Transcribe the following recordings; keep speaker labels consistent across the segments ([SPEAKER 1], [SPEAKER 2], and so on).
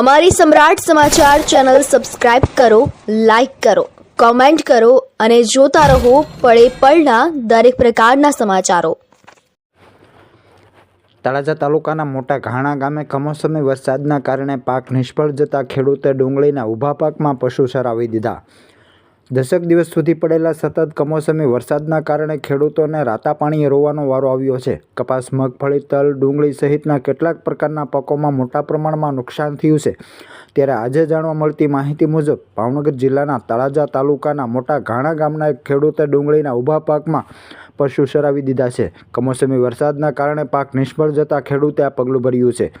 [SPEAKER 1] અમારી Samrat Samachar channel subscribe કરો, like કરો, કોમેન્ટ કરો અને જોતા રહો પળે પળના દરેક પ્રકારના સમાચારો.
[SPEAKER 2] તળાજા તાલુકાના મોટા ઘાણા ગામે કમોસમી વરસાદના કારણે પાક નિષ્ફળ જતા ખેડૂતે ડુંગળીના ઊભા પાકમાં પશુ ચરાવી દીધા. દસેક દિવસ સુધી પડેલા સતત કમોસમી વરસાદના કારણે ખેડૂતોને રાતા પાણીએ રોવાનો વારો આવ્યો છે. કપાસ મગફળી તલ, ડુંગળી સહિતના કેટલાક પ્રકારના પાકોમાં મોટા પ્રમાણમાં નુકસાન થયું છે. ત્યારે આજે જાણવા મળતી માહિતી મુજબ, ભાવનગર જિલ્લાના તળાજા તાલુકાના મોટા ઘાણા ગામના એક ખેડૂતે ડુંગળીના ઊભા પાકમાં પશુ ચરાવી દીધા છે. કમોસમી વરસાદના કારણે પાક નિષ્ફળ જતાં ખેડૂતે આ પગલું ભર્યું છે.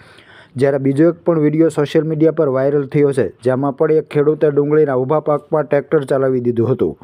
[SPEAKER 2] જ્યારે બીજો એક પણ વીડિયો સોશિયલ મીડિયા પર વાયરલ થયો છે, જેમાં પણ એક ખેડૂતે ડુંગળીના ઊભા પાકમાં ટ્રેક્ટર ચલાવી દીધું હતું.